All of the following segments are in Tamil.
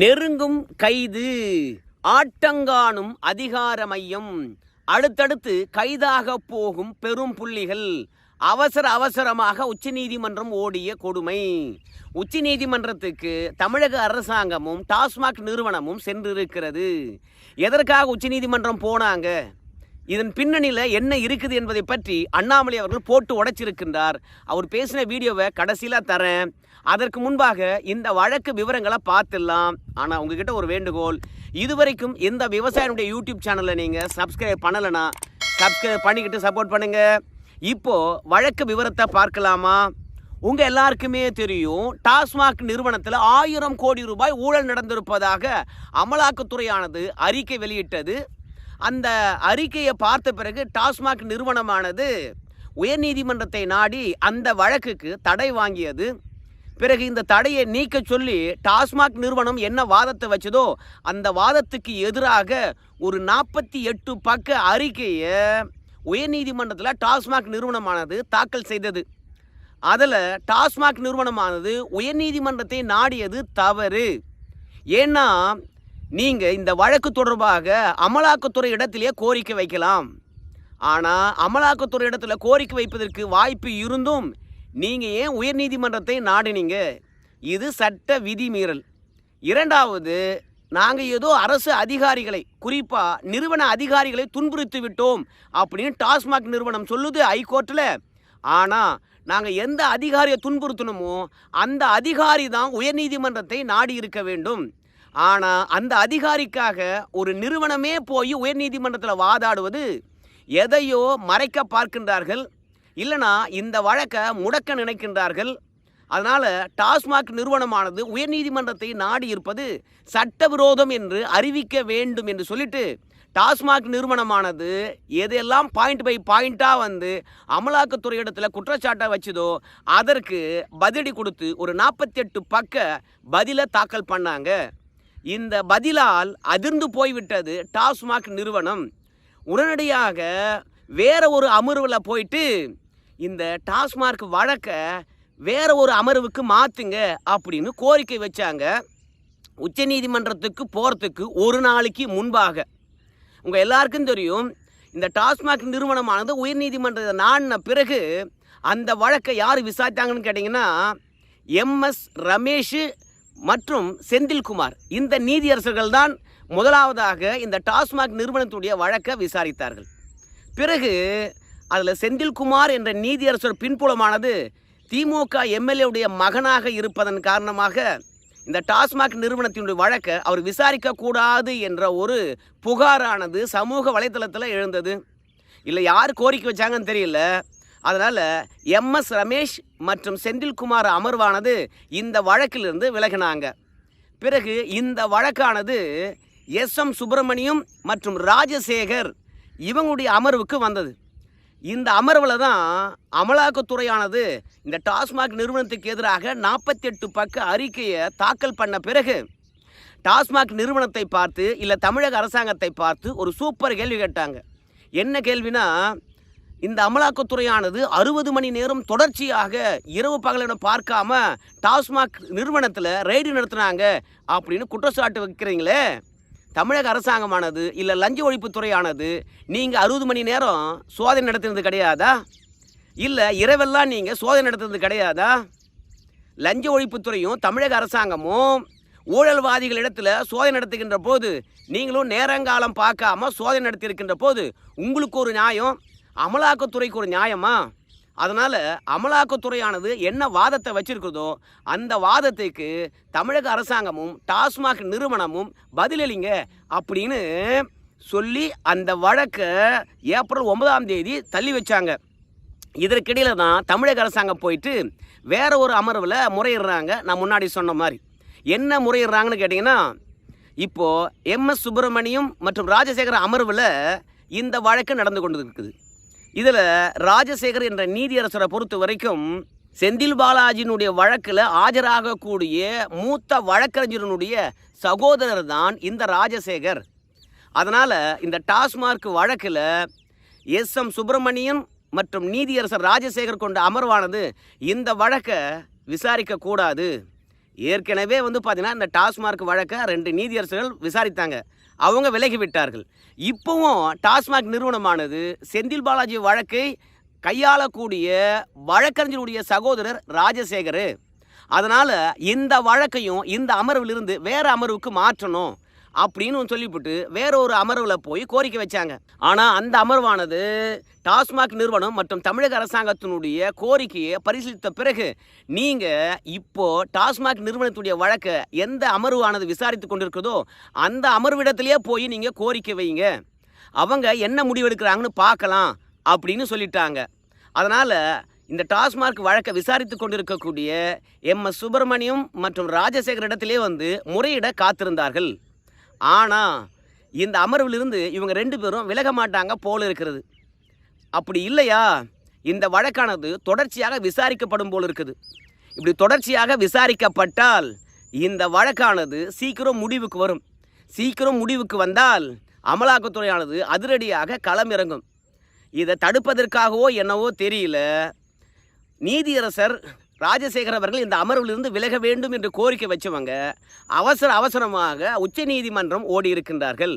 நெருங்கும் கைது ஆட்டங்காணும் அதிகார மையம் அடுத்தடுத்து கைதாக போகும் பெரும் புள்ளிகள். அவசர அவசரமாக உச்சநீதிமன்றம் ஓடிய கொடுமை. உச்சநீதிமன்றத்துக்கு தமிழக அரசாங்கமும் டாஸ்மாக் நிறுவனமும் சென்றிருக்கிறது. எதற்காக உச்சநீதிமன்றம் போனாங்க? இதன் பின்னணியில் என்ன இருக்குது என்பதை பற்றி அண்ணாமலை அவர்கள் போட்டு உடைச்சிருக்கின்றார். அவர் பேசின வீடியோவை கடைசியில் தரேன். அதற்கு முன்பாக இந்த வழக்கு விவரங்களை பார்த்துடலாம். ஆனால் உங்ககிட்ட ஒரு வேண்டுகோள். இதுவரைக்கும் எந்த விவசாயினுடைய யூடியூப் சேனலை நீங்கள் சப்ஸ்கிரைப் பண்ணலைன்னா சப்ஸ்கிரைப் பண்ணிக்கிட்டு சப்போர்ட் பண்ணுங்கள் இப்போ வழக்கு விவரத்தை பார்க்கலாமா? உங்கள் எல்லாருக்குமே தெரியும் டாஸ்மாக் நிறுவனத்தில் ஆயிரம் கோடி ரூபாய் ஊழல் நடந்திருப்பதாக அமலாக்கத்துறையானது அறிக்கை வெளியிட்டது. அந்த அறிக்கையை பார்த்த பிறகு டாஸ்மாக் நிறுவனமானது உயர்நீதிமன்றத்தை நாடி அந்த வழக்குக்கு தடை வாங்கியது. பிறகு இந்த தடையை நீக்க சொல்லி டாஸ்மாக் நிறுவனம் என்ன வாதத்தை வச்சதோ அந்த வாதத்துக்கு எதிராக ஒரு நாற்பத்தி எட்டு பக்க அறிக்கையை உயர்நீதிமன்றத்தில் டாஸ்மாக் நிறுவனமானது தாக்கல் செய்தது. அதில் டாஸ்மாக் நிறுவனமானது உயர்நீதிமன்றத்தை நாடியது தவறு. ஏன்னா நீங்கள் இந்த வழக்கு தொடர்பாக அமலாக்கத்துறை இடத்திலே கோரிக்கை வைக்கலாம். ஆனால் அமலாக்கத்துறை இடத்துல கோரிக்கை வைப்பதற்கு வாய்ப்பு இருந்தும் நீங்கள் ஏன் உயர்நீதிமன்றத்தை நாடினீங்க? இது சட்ட விதிமீறல். இரண்டாவது நாங்கள் ஏதோ அரசு அதிகாரிகளை குறிப்பாக நிறுவன அதிகாரிகளை துன்புறுத்தி விட்டோம் அப்படின்னு டாஸ்மாக் நிறுவனம் சொல்லுது ஹைகோர்ட்டில் ஆனால் நாங்கள் எந்த அதிகாரியை துன்புறுத்தணுமோ அந்த அதிகாரி தான் உயர்நீதிமன்றத்தை நாடி இருக்க வேண்டும். ஆனால் அந்த அதிகாரிக்காக ஒரு நிறுவனமே போய் உயர்நீதிமன்றத்தில் வாதாடுவது எதையோ மறைக்க பார்க்கின்றார்கள். இல்லைனா இந்த வழக்கை முடக்க நினைக்கின்றார்கள். அதனால் டாஸ்மாக் நிறுவனமானது உயர்நீதிமன்றத்தை நாடி இருப்பது சட்டவிரோதம் என்று அறிவிக்க வேண்டும் என்று சொல்லிட்டு டாஸ்மாக் நிறுவனமானது எதெல்லாம் பாயிண்ட் பை பாயிண்ட்டாக வந்து அமலாக்கத்துறை இடத்துல குற்றச்சாட்டை வச்சதோ அதற்கு பதிலடி கொடுத்து ஒரு நாற்பத்தெட்டு பக்க பதிலை தாக்கல் பண்ணாங்க. இந்த பதிலால் அதிர்ந்து போய்விட்டது டாஸ்மாக் நிறுவனம். உடனடியாக வேற ஒரு அமர்வில் போயிட்டு இந்த டாஸ்மாக் வழக்கை வேற ஒரு அமர்வுக்கு மாற்றுங்க அப்படின்னு கோரிக்கை வச்சாங்க. உச்சநீதிமன்றத்துக்கு போகிறதுக்கு ஒரு நாளைக்கு முன்பாக. உங்கள் எல்லாருக்கும் தெரியும் இந்த டாஸ்மாக் நிறுவனமானது உயர்நீதிமன்றத்தை நாடின பிறகு அந்த வழக்கை யார் விசாரித்தாங்கன்னு கேட்டிங்கன்னா எம்எஸ் ரமேஷ் மற்றும் செந்தில்குமார். இந்த நீதியரசர்கள் தான் முதலாவதாக இந்த டாஸ்மாக் நிறுவனத்துடைய வழக்கை விசாரித்தார்கள். பிறகு அதில் செந்தில்குமார் என்ற நீதியரசர் பின்புலமானது திமுக எம்எல்ஏவுடைய மகனாக இருப்பதன் காரணமாக இந்த டாஸ்மாக் நிறுவனத்தினுடைய வழக்கை அவர் விசாரிக்கக்கூடாது என்ற ஒரு புகாரானது சமூக வலைத்தளத்தில் எழுந்தது. இல்லை யார் கோரிக்கை வச்சாங்கன்னு தெரியல. அதனால் எம்எஸ் ரமேஷ் மற்றும் செந்தில்குமார் அமர்வானது இந்த வழக்கிலிருந்து விலகினாங்க. பிறகு இந்த வழக்கானது எஸ் எம் சுப்பிரமணியம் மற்றும் ராஜசேகர் இவங்களுடைய அமர்வுக்கு வந்தது. இந்த அமர்வில் தான் அமலாக்கத்துறையானது இந்த டாஸ்மாக் நிறுவனத்துக்கு எதிராக நாற்பத்தெட்டு பக்க அறிக்கையை தாக்கல் பண்ண பிறகு டாஸ்மாக் நிறுவனத்தை பார்த்து இல்லை தமிழக அரசாங்கத்தை பார்த்து ஒரு சூப்பர் கேள்வி கேட்டாங்க. என்ன கேள்வினா இந்த அமலாக்கத்துறையானது அறுபது மணி நேரம் தொடர்ச்சியாக இரவு பகலின பார்க்காம டாஸ்மாக் நிறுவனத்தில் ரெய்டு நடத்துனாங்க அப்படின்னு குற்றச்சாட்டு வைக்கிறீங்களே? தமிழக அரசாங்கமானது இல்லை லஞ்ச ஒழிப்புத்துறையானது நீங்கள் அறுபது மணி நேரம் சோதனை நடத்தினது கிடையாதா? இல்லை இரவெல்லாம் நீங்கள் சோதனை நடத்துனது கிடையாதா? லஞ்ச ஒழிப்புத்துறையும் தமிழக அரசாங்கமும் ஊழல்வாதிகளிடத்தில் சோதனை நடத்துகின்ற போது நீங்களும் நேரங்காலம் பார்க்காம சோதனை நடத்தியிருக்கின்ற போது உங்களுக்கு ஒரு நியாயம்? அமலாக்கத்துறைக்கு ஒரு நியாயமா? அதனால் அமலாக்கத்துறையானது என்ன வாதத்தை வச்சிருக்கிறதோ அந்த வாதத்துக்கு தமிழக அரசாங்கமும் டாஸ்மாக் நிறுவனமும் பதிலளிங்க அப்படின்னு சொல்லி அந்த வழக்கை ஏப்ரல் ஒன்பதாம் தேதி தள்ளி வச்சாங்க. இதற்கிடையில் தான் தமிழக அரசாங்கம் போயிட்டு வேற ஒரு அமர்வில் முறையிடுறாங்க. நான் முன்னாடி சொன்ன மாதிரி. என்ன முறையிடுறாங்கன்னு கேட்டிங்கன்னா இப்போது எம்எஸ் சுப்பிரமணியம் மற்றும் ராஜசேகர அமர்வில் இந்த வழக்கு நடந்து கொண்டு இருக்குது இதில் ராஜசேகர் என்ற நீதியரசரை பொறுத்த வரைக்கும் செந்தில் பாலாஜியினுடைய வழக்கில் ஆஜராகக்கூடிய மூத்த வழக்கறிஞரனுடைய சகோதரர் தான் இந்த ராஜசேகர். அதனால் இந்த டாஸ்மார்க் வழக்கில் எஸ் எம் சுப்பிரமணியன் மற்றும் நீதியரசர் ராஜசேகர் கொண்ட அமர்வானது இந்த வழக்கை விசாரிக்கக்கூடாது. ஏற்கனவே வந்து பார்த்திங்கன்னா இந்த டாஸ்மார்க் வழக்கை ரெண்டு நீதியரசர்கள் விசாரித்தாங்க. அவங்க விலகி விட்டார்கள் இப்போவும் டாஸ்மாக் நிறுவனமானது செந்தில் பாலாஜி வழக்கை கையாளக்கூடிய வழக்கறிஞருடைய சகோதரர் ராஜசேகர். அதனால் இந்த வழக்கையும் இந்த அமர்விலிருந்து வேறு அமர்வுக்கு மாற்றணும். அப்படின்னு சொல்லிவிட்டு வேற ஒரு அமர்வில் போய் கோரிக்கை வச்சாங்க. ஆனால் அந்த அமர்வானது டாஸ்மாக் நிறுவனம் மற்றும் தமிழக அரசாங்கத்தினுடைய கோரிக்கையை பரிசீலித்த பிறகு நீங்கள் இப்போ டாஸ்மாக் நிறுவனத்துடைய வழக்கை எந்த அமர்வானது விசாரித்து கொண்டிருக்கிறதோ அந்த அமர்விடத்திலேயே போய் நீங்கள் கோரிக்கை வைங்க. அவங்க என்ன முடிவெடுக்கிறாங்கன்னு பார்க்கலாம் அப்படின்னு சொல்லிட்டாங்க. அதனால் இந்த டாஸ்மார்க் வழக்கை விசாரித்து கொண்டிருக்கக்கூடிய எம் எஸ் சுப்பிரமணியம் மற்றும் ராஜசேகர் இடத்திலே வந்து முறையிட காத்திருந்தார்கள். ஆனால் இந்த அமர்விலிருந்து இவங்க ரெண்டு பேரும் விலக மாட்டாங்க போல் இருக்கிறது. அப்படி இல்லையா? இந்த வழக்கானது தொடர்ச்சியாக விசாரிக்கப்படும் போல் இருக்குது. இப்படி தொடர்ச்சியாக விசாரிக்கப்பட்டால் இந்த வழக்கானது சீக்கிரம் முடிவுக்கு வரும். சீக்கிரம் முடிவுக்கு வந்தால் அமலாக்கத்துறையானது அதிரடியாக களமிறங்கும். இதை தடுப்பதற்காகவோ என்னவோ தெரியல. நீதியரசர் ராஜசேகர் அவர்கள் இந்த அமர்விலிருந்து விலக வேண்டும் என்று கோரிக்கை வச்சவங்க அவசர அவசரமாக உச்ச நீதிமன்றம் ஓடி இருக்கின்றார்கள்.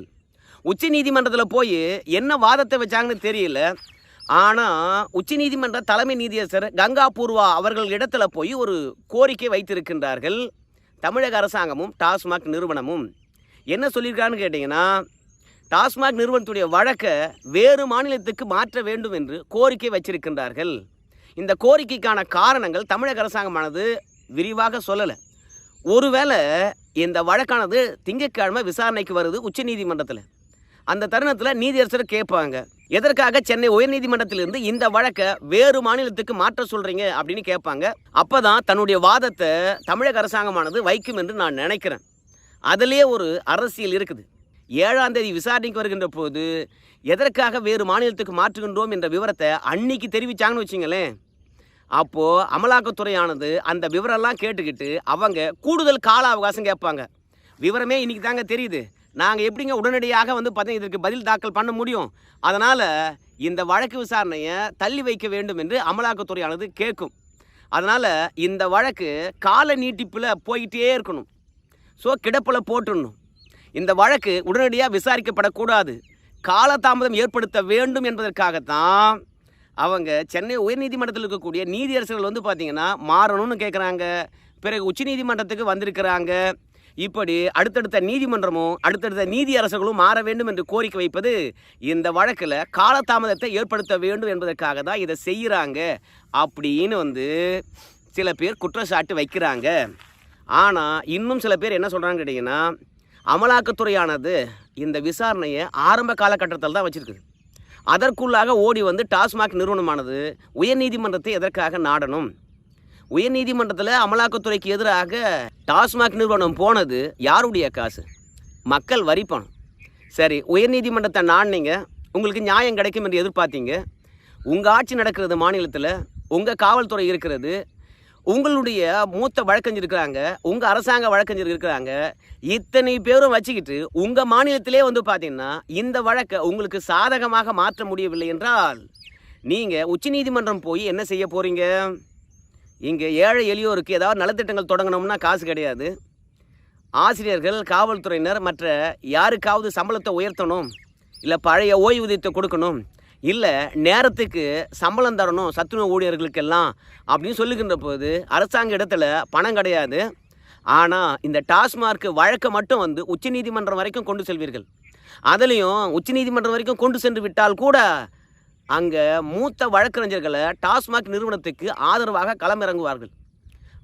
உச்ச நீதிமன்றத்தில் போய் என்ன வாதத்தை வச்சாங்கன்னு தெரியல. ஆனால் உச்சநீதிமன்ற தலைமை நீதியரசர் கங்கா பூர்வா அவர்கள் இடத்துல போய் ஒரு கோரிக்கை வைத்திருக்கின்றார்கள். தமிழக அரசாங்கமும் டாஸ்மாக் நிறுவனமும். என்ன சொல்லியிருக்கான்னு கேட்டிங்கன்னா டாஸ்மாக் நிறுவனத்துடைய வழக்கை வேறு மாநிலத்துக்கு மாற்ற வேண்டும் என்று கோரிக்கை வச்சிருக்கின்றார்கள். இந்த கோரிக்கைக்கான காரணங்கள் தமிழக அரசாங்கமானது விரிவாக சொல்லலை. ஒருவேளை இந்த வழக்கானது திங்கட்கிழமை விசாரணைக்கு வருது உச்சநீதிமன்றத்தில் அந்த தருணத்தில் நீதியரசர் கேட்பாங்க எதற்காக சென்னை உயர்நீதிமன்றத்திலிருந்து இந்த வழக்கை வேறு மாநிலத்துக்கு மாற்ற சொல்கிறீங்க அப்படின்னு கேட்பாங்க. அப்போ தான் தன்னுடைய வாதத்தை தமிழக அரசாங்கமானது வைக்கும் என்று நான் நினைக்கிறேன். அதிலே ஒரு அரசியல் இருக்குது. ஏழாம் தேதி விசாரணைக்கு வருகின்ற போது எதற்காக வேறு மாநிலத்துக்கு மாற்றுகின்றோம் என்ற விவரத்தை அன்னைக்கு தெரிவிச்சாங்கன்னு வச்சுங்களேன். அப்போது அமலாக்கத்துறையானது அந்த விவரம்லாம் கேட்டுக்கிட்டு அவங்க கூடுதல் கால அவகாசம் கேட்பாங்க. விவரமே இன்னைக்கு தாங்க தெரியுது. நாங்கள் எப்படிங்க உடனடியாக வந்து பார்த்தீங்கன்னா இதற்கு பதில் தாக்கல் பண்ண முடியும்? அதனால் இந்த வழக்கு விசாரணையை தள்ளி வைக்க வேண்டும் என்று அமலாக்கத்துறையானது கேட்கும். அதனால் இந்த வழக்கு கால நீட்டிப்பில் போயிட்டே இருக்கணும். ஸோ கிடப்பில் போட்டுடணும். இந்த வழக்கு உடனடியாக விசாரிக்கப்படக்கூடாது. காலதாமதம் ஏற்படுத்த வேண்டும் என்பதற்காகத்தான் அவங்க சென்னை உயர்நீதிமன்றத்தில் இருக்கக்கூடிய நீதியரசர்கள் வந்து பார்த்திங்கன்னா மாறணும்னு கேட்குறாங்க பிறகு உச்சநீதிமன்றத்துக்கு வந்திருக்கிறாங்க. இப்படி அடுத்தடுத்த நீதிமன்றமும் அடுத்தடுத்த நீதியரசர்களும் மாற வேண்டும் என்று கோரிக்கை வைப்பது இந்த வழக்கில் காலதாமதத்தை ஏற்படுத்த வேண்டும் என்பதற்காக தான் இதை செய்கிறாங்க அப்படின்னு வந்து சில பேர் குற்றச்சாட்டு வைக்கிறாங்க. ஆனால் இன்னும் சில பேர் என்ன சொல்கிறாங்க கேட்டிங்கன்னா அமலாக்கத்துறையானது இந்த விசாரணையை ஆரம்ப காலகட்டத்தில் தான் வச்சுருக்குது அதற்குள்ளாக ஓடி வந்து டாஸ்மாக் நிறுவனமானது உயர்நீதிமன்றத்தை எதற்காக நாடணும்? உயர்நீதிமன்றத்தில் அமலாக்கத்துறைக்கு எதிராக டாஸ்மாக் நிறுவனம் போனது யாருடைய காசு? மக்கள் வரிப்பணம் சரி உயர்நீதிமன்றத்தை நாடினீங்க. உங்களுக்கு நியாயம் கிடைக்கும் என்று எதிர்பார்த்தீங்க. உங்கள் ஆட்சி நடக்கிறது மாநிலத்தில் உங்கள் காவல்துறை இருக்கிறது உங்களுடைய மூத்த வழக்கறிஞர் இருக்கிறாங்க உங்கள் அரசாங்க வழக்கறிஞர் இருக்கிறாங்க இத்தனை பேரும் வச்சுக்கிட்டு உங்கள் மாநிலத்திலே வந்து பார்த்தீங்கன்னா இந்த வழக்கை உங்களுக்கு சாதகமாக மாற்ற முடியவில்லை என்றால் நீங்கள் உச்சநீதிமன்றம் போய் என்ன செய்ய போகிறீங்க இங்கே ஏழை எளியோருக்கு ஏதாவது நலத்திட்டங்கள் தொடங்கணும்னா காசு கிடையாது. ஆசிரியர்கள் காவல்துறையினர் மற்ற யாருக்காவது சம்பளத்தை உயர்த்தணும் இல்லை பழைய ஓய்வூதியத்தை கொடுக்கணும் இல்லை நேரத்துக்கு சம்பளம் தரணும் சத்துணவு ஊழியர்களுக்கெல்லாம் அப்படின்னு சொல்லுகின்ற போது அரசாங்க இடத்துல பணம் கிடையாது. ஆனால் இந்த டாஸ்மார்க் வழக்கை மட்டும் வந்து உச்சநீதிமன்றம் வரைக்கும் கொண்டு செல்வீர்கள். அதுலேயும் உச்சநீதிமன்றம் வரைக்கும் கொண்டு சென்று விட்டால் கூட அங்கே மூத்த வழக்கறிஞர்களை டாஸ்மாக் நிறுவனத்துக்கு ஆதரவாக களமிறங்குவார்கள்.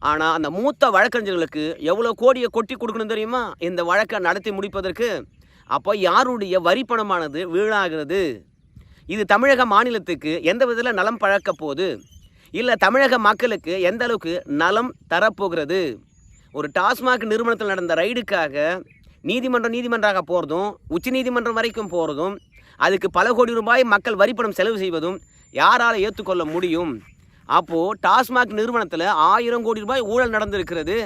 ஆனால் அந்த மூத்த வழக்கறிஞர்களுக்கு எவ்வளோ கோடியை கொட்டி கொடுக்கணும் தெரியுமா? இந்த வழக்கை நடத்தி முடிப்பதற்கு அப்போ யாருடைய வரி பணமானது வீணாகிறது? இது தமிழக மாநிலத்துக்கு எந்த விதத்தில் நலம் பழக்க போகுது? இல்லை தமிழக மக்களுக்கு எந்த அளவுக்கு நலம் தரப்போகிறது? ஒரு டாஸ்மாக் நிறுவனத்தில் நடந்த ரைடுக்காக நீதிமன்றம் நீதிமன்றாக போகிறதும் உச்ச நீதிமன்றம் வரைக்கும் போகிறதும் அதுக்கு பல கோடி ரூபாய் மக்கள் வரிப்பணம் செலவு செய்வதும் யாரால் ஏற்றுக்கொள்ள முடியும்? அப்போது டாஸ்மாக் நிறுவனத்தில் ஆயிரம் கோடி ரூபாய் ஊழல் நடந்திருக்கிறது.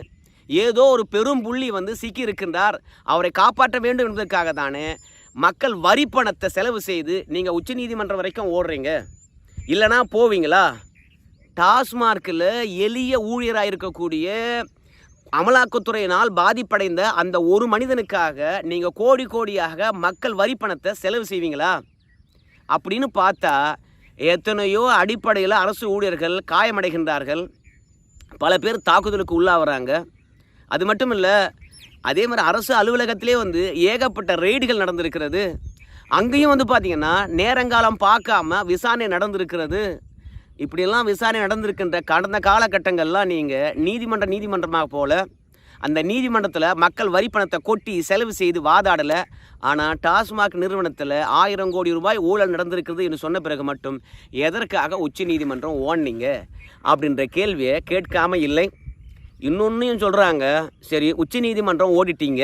ஏதோ ஒரு பெரும் புள்ளி வந்து சிக்கி இருக்கின்றார் அவரை காப்பாற்ற வேண்டும் என்பதற்காக தானே மக்கள் வரி பணத்தை செலவு செய்து நீங்கள் உச்சநீதிமன்றம் வரைக்கும் ஓடுறீங்க. இல்லைனா போவீங்களா? டாஸ்மார்க்கில் எளிய ஊழியராக இருக்கக்கூடிய அமலாக்கத்துறையினால் பாதிப்படைந்த அந்த ஒரு மனிதனுக்காக நீங்கள் கோடி கோடியாக மக்கள் வரி பணத்தை செலவு செய்வீங்களா? அப்படின்னு பார்த்தா எத்தனையோ அடிப்படையில் அரசு ஊழியர்கள் காயமடைகின்றார்கள். பல பேர் தாக்குதலுக்கு உள்ளாகிறாங்க அது மட்டும் இல்லை அதே மாதிரி அரசு அலுவலகத்திலே வந்து ஏகப்பட்ட ரெய்டுகள் நடந்திருக்கிறது. அங்கேயும் வந்து பார்த்திங்கன்னா நேரங்காலம் பார்க்காம விசாரணை நடந்திருக்கிறது. இப்படியெல்லாம் விசாரணை நடந்திருக்கின்ற கடந்த காலகட்டங்கள்லாம் நீங்கள் நீதிமன்ற நீதிமன்றமாக போல அந்த நீதிமன்றத்தில் மக்கள் வரி பணத்தை கொட்டி செலவு செய்து வாதாடலை. ஆனால் டாஸ்மாக் நிறுவனத்தில் ஆயிரம் கோடி ரூபாய் ஊழல் நடந்திருக்கிறது என்று சொன்ன பிறகு மட்டும் எதற்காக உச்ச நீதிமன்றம் ஓடினீங்க அப்படின்ற கேள்வியை கேட்காம இல்லை. இன்னொன்றையும் சொல்கிறாங்க சரி உச்ச நீதிமன்றம் ஓடிட்டீங்க.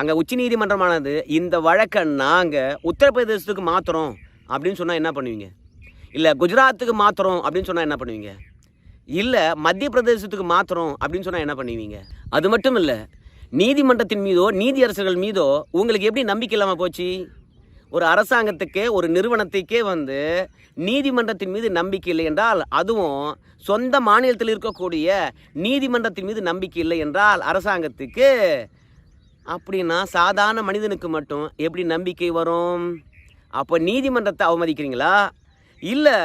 அங்கே உச்ச நீதிமன்றமானது இந்த வழக்கை நாங்கள் உத்தரப்பிரதேசத்துக்கு மாற்றுறோம் அப்படின்னு சொன்னால் என்ன பண்ணுவீங்க? இல்லை குஜராத்துக்கு மாற்றுறோம் அப்படின்னு சொன்னால் என்ன பண்ணுவீங்க? இல்லை மத்திய பிரதேசத்துக்கு மாற்றுறோம் அப்படின்னு சொன்னால் என்ன பண்ணுவீங்க? அது மட்டும் இல்லை நீதிமன்றத்தின் மீதோ நீதியரசர்கள் மீதோ உங்களுக்கு எப்படி நம்பிக்கை இல்லாமல் போச்சு? ஒரு அரசாங்கத்துக்கே ஒரு நிறுவனத்துக்கே வந்து நீதிமன்றத்தின் மீது நம்பிக்கை இல்லை என்றால் அதுவும் சொந்த மாநிலத்தில் இருக்கக்கூடிய நீதிமன்றத்தின் மீது நம்பிக்கை இல்லை என்றால் அரசாங்கத்துக்கு அப்படின்னா சாதாரண மனிதனுக்கு மட்டும் எப்படி நம்பிக்கை வரும்? அப்போ நீதிமன்றத்தை அவமதிக்கிறீங்களா? இல்லை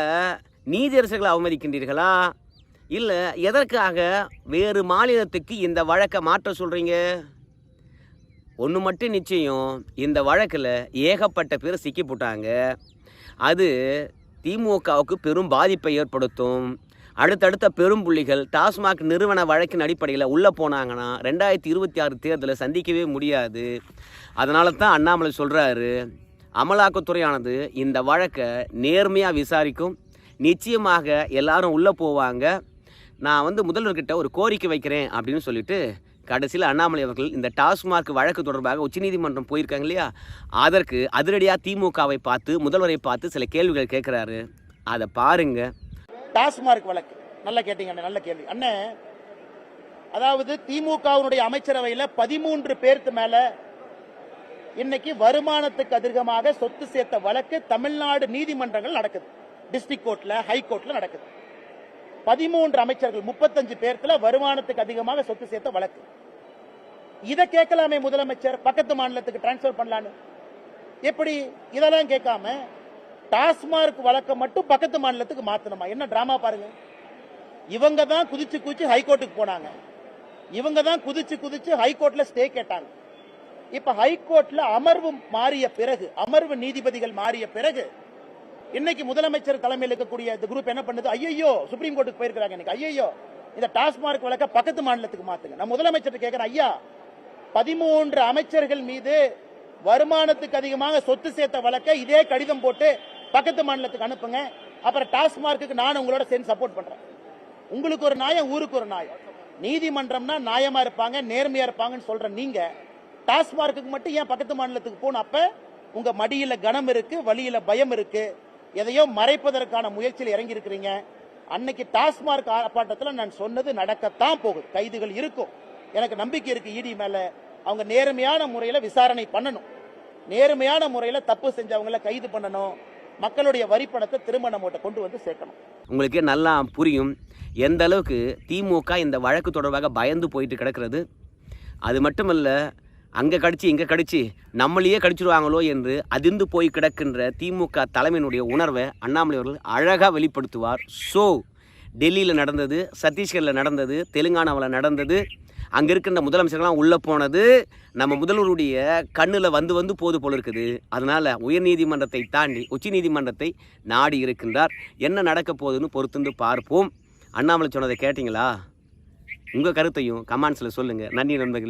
நீதியரசர்களை அவமதிக்கின்றீர்களா? இல்லை எதற்காக வேறு மாநிலத்துக்கு இந்த வழக்கை மாற்ற சொல்கிறீங்க ஒன்று மட்டும் நிச்சயம் இந்த வழக்கில் ஏகப்பட்ட பேர் சிக்கி போட்டாங்க. அது திமுகவுக்கு பெரும் பாதிப்பை ஏற்படுத்தும். அடுத்தடுத்த பெரும் புள்ளிகள் டாஸ்மாக் நிறுவன வழக்கின் அடிப்படையில் உள்ளே போனாங்கன்னா ரெண்டாயிரத்தி இருபத்தி ஆறு தேர்தலை சந்திக்கவே முடியாது. அதனால தான் அண்ணாமலை சொல்கிறாரு அமலாக்கத்துறையானது இந்த வழக்கை நேர்மையாக விசாரிக்கும். நிச்சயமாக எல்லாரும் உள்ளே போவாங்க. நான் வந்து முதல்வர்கிட்ட ஒரு கோரிக்கை வைக்கிறேன் அப்படின்னு சொல்லிட்டு கடைசியில் அண்ணாமலை அவர்கள் இந்த டாஸ்மாக் வழக்கு தொடர்பாக உச்சநீதிமன்றம் போயிருக்காங்க இல்லையா? அதற்கு அதிரடியாக திமுகவை பார்த்து முதல்வரை பார்த்து சில கேள்விகள் கேட்குறாரு. அதை பாருங்க. டாஸ்மார்க் வழக்கு. நல்லா கேட்டீங்க அண்ணே, நல்ல கேள்வி. அண்ணே அதாவது திமுகவினுடைய அமைச்சரவையில் பதிமூன்று பேருக்கு மேல இன்னைக்கு வருமானத்துக்கு அதிகமாக சொத்து சேர்த்த வழக்கு தமிழ்நாடு நீதிமன்றங்கள் நடக்குது. டிஸ்ட்ரிக்ட் கோர்ட்ல ஹை நடக்குது. பதிமூன்று அமைச்சர்கள் முப்பத்தஞ்சு பேர்த்துல வருமானத்துக்கு அதிகமாக சொத்து சேர்த்த வழக்கு. இதை கேட்கலாமே முதலமைச்சர் பக்கத்து மாநிலத்துக்கு டிரான்ஸ்பர் பண்ணலான்னு. எப்படி? இதெல்லாம் கேட்காம டாஸ்மார்க் வழக்க மட்டும் பக்கத்து மாநிலத்துக்கு மாத்தணுமா? என்ன டிராமா பாருங்க. இவங்க தான் குதிச்சு குதிச்சு ஹைகோர்ட்டுக்கு போனாங்க. இவங்க தான் குதிச்சு குதிச்சு ஹைகோர்ட்ல ஸ்டே கேட்டாங்க. இப்ப ஹைகோர்ட்ல அமர்வு மாறிய பிறகு அமர்வு நீதிபதிகள் மாறிய பிறகு இன்னைக்கு முதலமைச்சர் தலைமையில் இருக்கக்கூடிய இந்த குரூப் என்ன பண்ணுது? ஐயோ சுப்ரீம் கோர்ட்டுக்கு போயிருக்காங்க இன்னைக்கு. ஐயோ இந்த டாஸ்மார்க் வழக்க பக்கத்து மாநிலத்துக்கு மாத்துங்க. நான் முதலமைச்சர் கேட்கிறேன் ஐயா பதிமூன்று அமைச்சர்கள் மீது வருமானத்துக்கு அதிகமாக சொத்து சேர்த்த வழக்க இதே கடிதம் போட்டு பக்கத்து மாநிலத்துக்கு அனுப்புங்க. அப்புறம் டாஸ்மார்க்கு நான் உங்களோட சேர்ந்து சப்போர்ட் பண்றேன். உங்களுக்கு ஒரு நியாயம் ஊருக்கு ஒரு நியாயம். நீதிமன்றம்னா நியாயமா இருப்பாங்க நேர்மையா இருப்பாங்கன்னு சொல்ற நீங்க டாஸ்மார்க்கு மட்டும் ஏன் பக்கத்து மாநிலத்துக்கு போன அப்ப உங்க மடியில கனம் இருக்கு வழியில பயம் இருக்கு. எதையோ மறைப்பதற்கான முயற்சியில் இறங்கி இருக்கிறீங்க அன்னைக்கு டாஸ்மார்க் ஆர்ப்பாட்டத்தில் நான் சொன்னது நடக்கத்தான் போகுது. கைதுகள் இருக்கும். எனக்கு நம்பிக்கை இருக்கு இடி மேல. அவங்க நேர்மையான முறையில விசாரணை பண்ணணும். நேர்மையான முறையில தப்பு செஞ்சவங்கள கைது பண்ணணும். மக்களுடைய வரிப்பணத்தை திரும்ப நம்மகிட்ட கொண்டு வந்து சேர்க்கணும். உங்களுக்கு நல்லா புரியும். எந்த அளவுக்கு திமுக இந்த வழக்கு தொடர்பாக பயந்து போயிட்டு கிடக்கிறது. அது மட்டுமல்ல அங்கே கடிச்சு இங்கே கடிச்சு நம்மளையே கடிச்சிருவாங்களோ என்று அதிர்ந்து போய் கிடக்கின்ற திமுக தலைமையினுடைய உணர்வை அண்ணாமலை அவர்கள் அழகாக வெளிப்படுத்துவார். ஸோ டெல்லியில் நடந்தது சத்தீஸ்கரில் நடந்தது தெலுங்கானாவில் நடந்தது அங்கே இருக்கின்ற முதலமைச்சர்கள்லாம் உள்ளே போனது நம்ம முதல்வருடைய கண்ணில் வந்து வந்து போது போல இருக்குது. அதனால் உயர்நீதிமன்றத்தை தாண்டி உச்ச நீதிமன்றத்தை நாடி இருக்கின்றார். என்ன நடக்க போகுதுன்னு பொறுத்துந்து பார்ப்போம். அண்ணாமலை சொன்னதை கேட்டிங்களா? உங்கள் கருத்தையும் கமெண்ட்ஸில் சொல்லுங்கள் நன்றி நண்பர்களே.